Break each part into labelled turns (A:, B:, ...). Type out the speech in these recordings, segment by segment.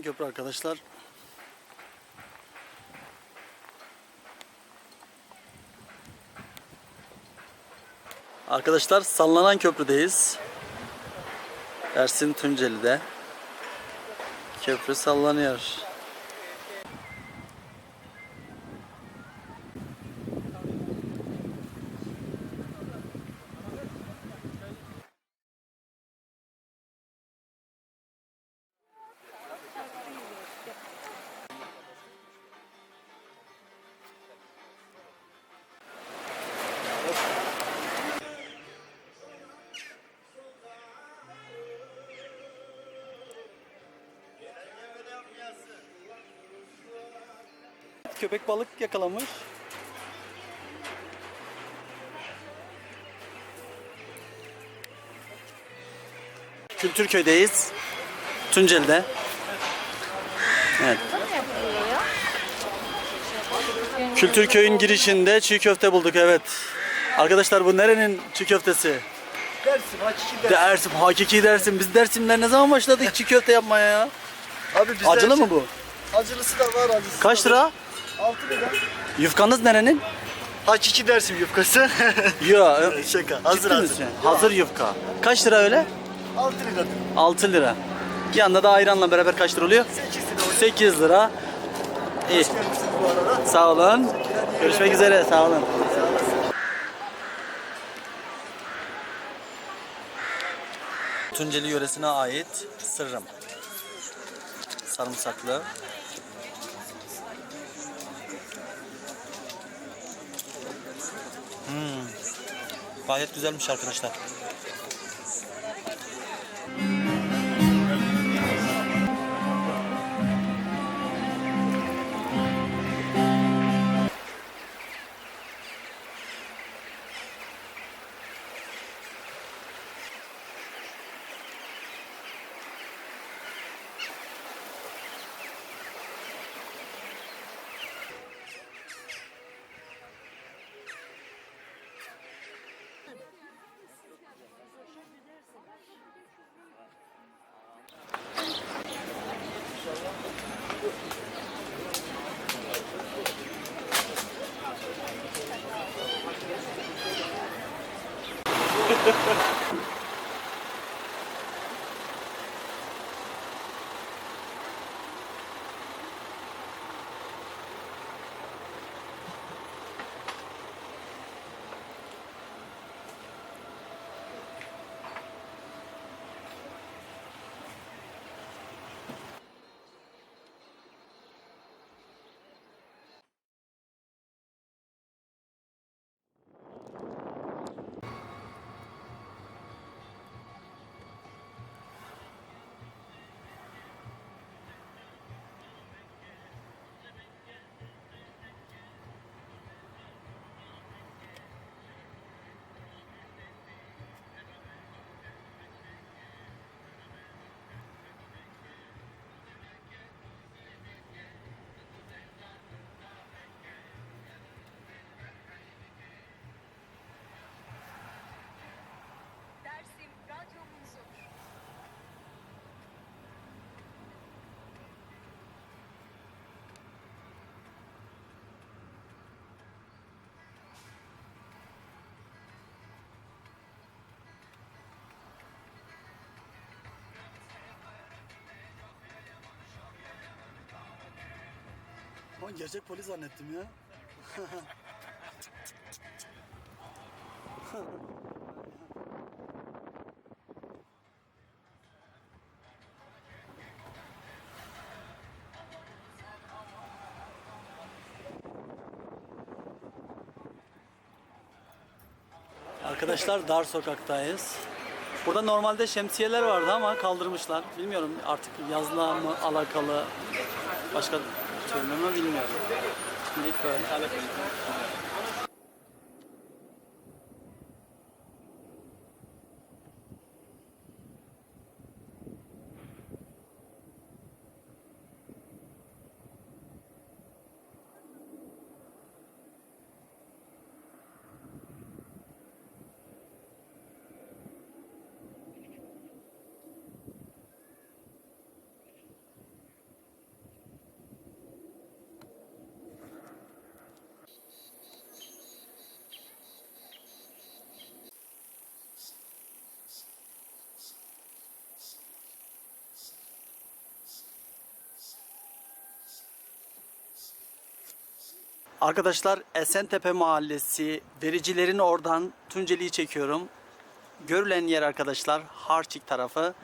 A: Sallanan köprü arkadaşlar. Arkadaşlar sallanan köprüdeyiz. Ersin Tunceli'de. Köprü sallanıyor. Köpek balık yakalamış. Kültürköy'deyiz. Tunceli'de. Evet. Kültürköy'ün girişinde çiğ köfte bulduk evet. Arkadaşlar bu nerenin çiğ köftesi?
B: Dersim, hakiki
A: De Ersim, hakiki dersim. Biz Dersimler ne zaman başladık çiğ köfte yapmaya ya?
B: Abi bizde
A: Acılı
B: şey-
A: mı bu?
B: Acılısı da var, acısı
A: Kaç
B: da var.
A: lira?
B: 6 lira.
A: Yufkanız nerenin?
B: Hakiki dersim yufkası.
A: Yo.
B: Şaka. Hazır hazır.
A: misin? Hazır yufka. Kaç lira öyle?
B: 6 lira.
A: 6 lira. Yanında da ayranla beraber kaç lira oluyor?
B: 8 lira.
A: 8 lira. İyi. Sağ olun. Görüşmek üzere. Sağ olun. Tunceli yöresine ait sırrım. Sarımsaklı. Hmm. Gayet güzelmiş arkadaşlar. Ama gerçek polis zannettim ya. Arkadaşlar dar sokaktayız. Burada normalde şemsiyeler vardı ama kaldırmışlar. Bilmiyorum artık yazla mı alakalı başka türlü mü bilmiyorum. Şimdilik böyle. Arkadaşlar Esentepe Mahallesi vericilerin oradan Tunceli'yi çekiyorum. Görülen yer arkadaşlar Harçik tarafı.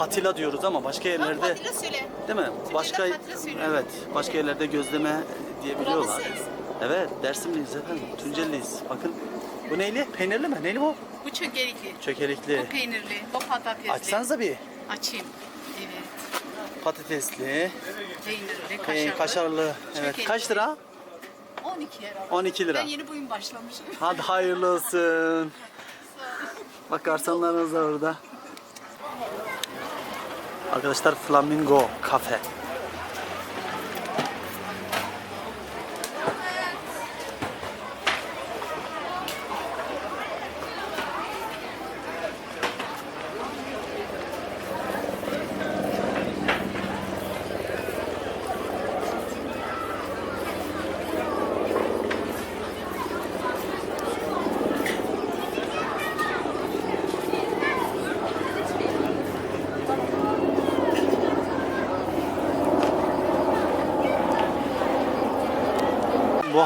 A: Patila diyoruz ama başka yerlerde
C: Patila söyle.
A: değil mi? Başka
C: patila söylüyor.
A: evet, başka yerlerde gözleme diyebiliyorlar.
C: Buramısınız.
A: Evet, Dersimliyiz efendim. Tunceli'yiz. Bakın bu neyli? Peynirli mi? Neyli bu?
C: Bu çökelikli.
A: Çökelikli.
C: Bu peynirli. Bu patatesli.
A: Açsanıza bir.
C: Açayım. Evet.
A: Patatesli,
C: Peynirli,
A: peyn-
C: kaşarlı.
A: kaşarlı. Evet.
C: Çökelekli.
A: Kaç lira?
C: 12 herhalde.
A: 12 lira.
C: Ben yeni bugün başlamışım.
A: Hadi hayırlı olsun. Bak garsanlarınız da orada. Arkadaşlar Flamingo Cafe.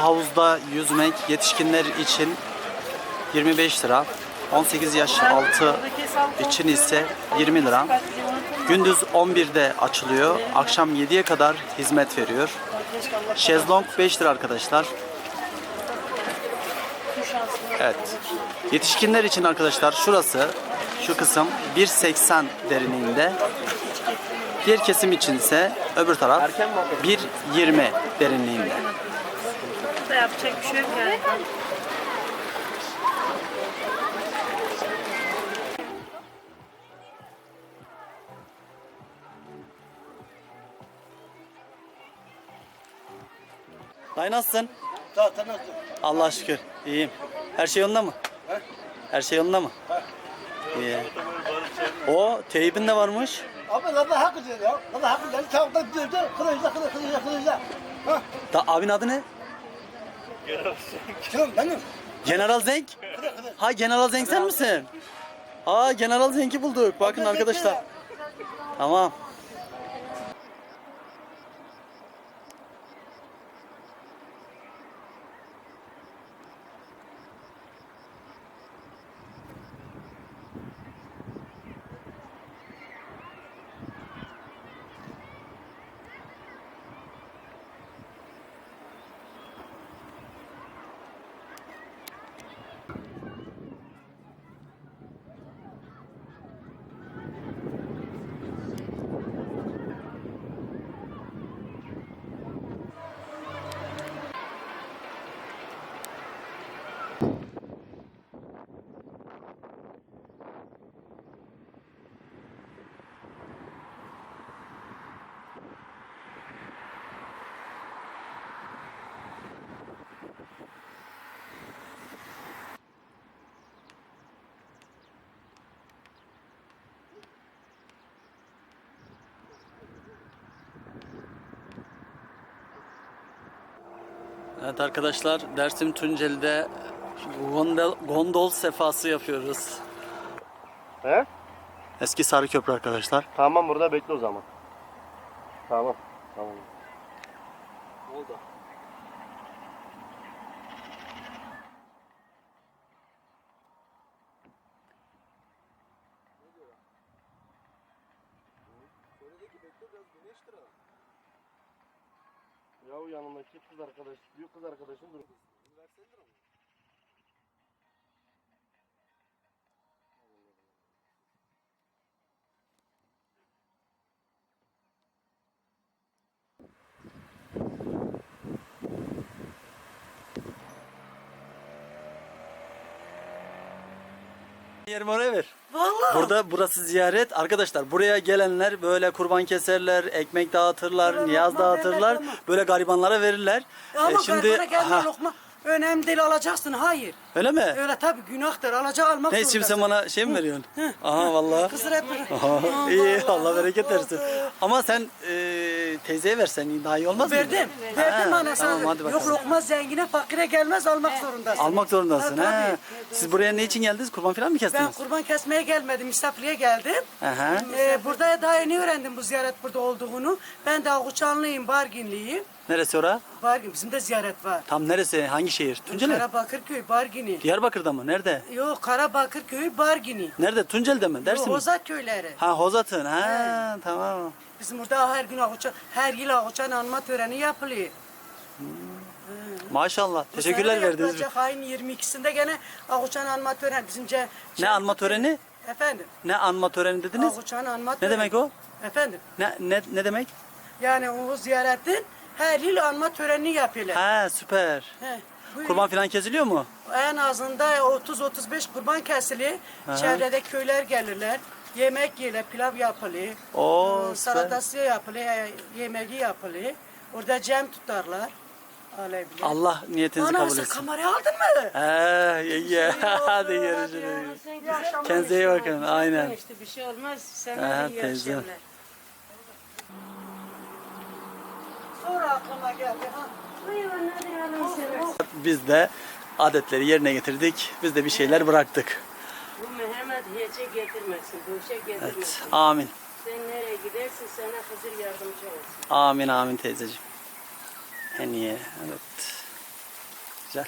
A: Havuzda yüzmek yetişkinler için 25 lira. 18 yaş altı için ise 20 lira. Gündüz 11'de açılıyor. Akşam 7'ye kadar hizmet veriyor. Şezlong 5 lira arkadaşlar. Evet. Yetişkinler için arkadaşlar şurası şu kısım 1.80 derinliğinde. Diğer kesim içinse öbür taraf 1.20 derinliğinde.
D: Da yapacak bir şey yok yani.
A: Dayı nasılsın?
B: Zaten nasıl?
A: Allah şükür. iyiyim. Her şey yolunda mı? Her şey yolunda mı? İyi. O teybin de varmış.
B: Abi Allah hak ediyor ya. Allah hak ediyor. Çabukta düzdü. Kılıçla kılıçla kılıçla kılıçla. Ha?
A: Da abin adı ne?
B: Kim benim?
A: General Zenk. Ha General Zenk sen misin? Aa General Zenk'i bulduk. Bakın arkadaşlar. Tamam. Evet arkadaşlar Dersim Tunceli'de gondol, gondol sefası yapıyoruz.
E: He?
A: Eski Sarıköprü arkadaşlar.
E: Tamam burada bekle o zaman. Tamam. Tamam. oldu. Ya yanındaki kız arkadaş, büyük kız arkadaşın dur.
A: Yerimi oraya ver.
D: Vallahi.
A: Burada burası ziyaret. Arkadaşlar buraya gelenler böyle kurban keserler, ekmek dağıtırlar,
D: Böyle
A: niyaz
D: lokma
A: dağıtırlar.
D: ama.
A: Böyle garibanlara verirler.
D: Ama
A: E,
D: şimdi gelme
A: Ha,
D: lokma. Önemli değil alacaksın. Hayır.
A: öyle mi?
D: Öyle tabii günahtır. Alacak almak
A: Ne şimdi sen bana şey mi veriyorsun? Aha vallahi.
D: Kısır hep.
A: Aha, iyi Allah bereket versin. Ama sen e, teyzeye versen daha iyi olmaz mı?
D: Verdim. Verdim
A: Ha,
D: anasına.
A: tamam, hadi
D: Yok lokma zengine fakire gelmez almak zorundasın.
A: Almak zorundasın.
D: Ha,
A: Ha,
D: tabii.
A: Siz buraya ne için geldiniz? Kurban falan mı
D: Ben
A: kestiniz?
D: kurban kesmeye gelmedim. Misafirliğe geldim.
A: Aha.
D: Ee, burada daha yeni öğrendim bu ziyaret burada olduğunu. Ben de Avuçanlıyım, Barginliyim.
A: Neresi ora?
D: Bargin, bizim de ziyaret var.
A: Tam neresi? Hangi şehir? Tunceli?
D: Karabakır köyü, Bargini.
A: Diyarbakır'da mı? Nerede?
D: Yok, Karabakır köyü, Bargini.
A: Nerede? Tunceli'de mi? Dersin mi?
D: Hozat köyleri.
A: Ha Hozat'ın. Ha tamam.
D: Bizim burada her gün Avuçan, her yıl Avuçan anma töreni yapılıyor.
A: Maşallah.
D: Bu
A: Teşekkürler
D: sene de
A: verdiniz.
D: yapılacak ayın 22'sinde gene Avuçan anma töreni. Bizim ce-
A: Ne anma töreni?
D: Efendim.
A: Ne anma töreni dediniz?
D: Avuçan anma
A: Ne
D: töreni.
A: demek o?
D: Efendim.
A: Ne ne ne demek?
D: Yani o ziyaretin her yıl anma törenini yapıyorlar.
A: Ha süper.
D: He,
A: Kurban falan kesiliyor mu?
D: En azında 30-35 kurban kesiliyor. Çevrede köyler gelirler. Yemek yerler, pilav yapılıyor.
A: Oo,
D: Ee. Salatası yapılıyor, e, yemeği yapılıyor. Orada cem tutarlar. Alevli.
A: Allah niyetinizi
D: Ana
A: kabul
D: sen
A: etsin.
D: kamerayı aldın mı?
A: He yenge. Hadi görüşürüz. Kendinize iyi bakın. Aynen.
F: İşte bir şey olmaz. Sen de iyi akşamlar.
D: Sonra aklıma geldi. Ha.
A: Biz de adetleri yerine getirdik. Biz de bir şeyler bıraktık.
F: Bu Mehmet hiçe getirmesin, boşa getirmesin.
A: Evet. Amin.
F: Sen nereye gidersin sana Hızır yardımcı olsun.
A: Amin amin teyzeciğim. En iyi. Evet. Güzel.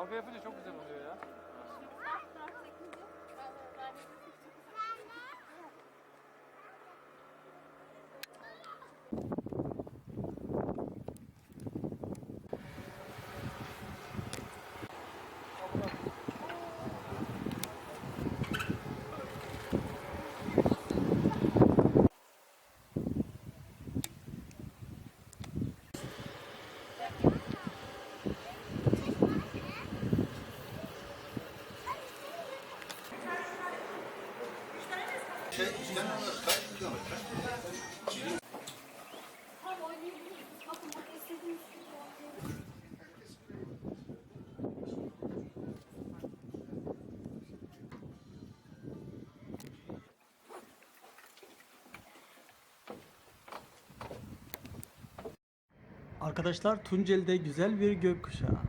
G: Kavga yapınca çok güzel oluyor ya.
A: Arkadaşlar Tunceli'de güzel bir gökkuşağı.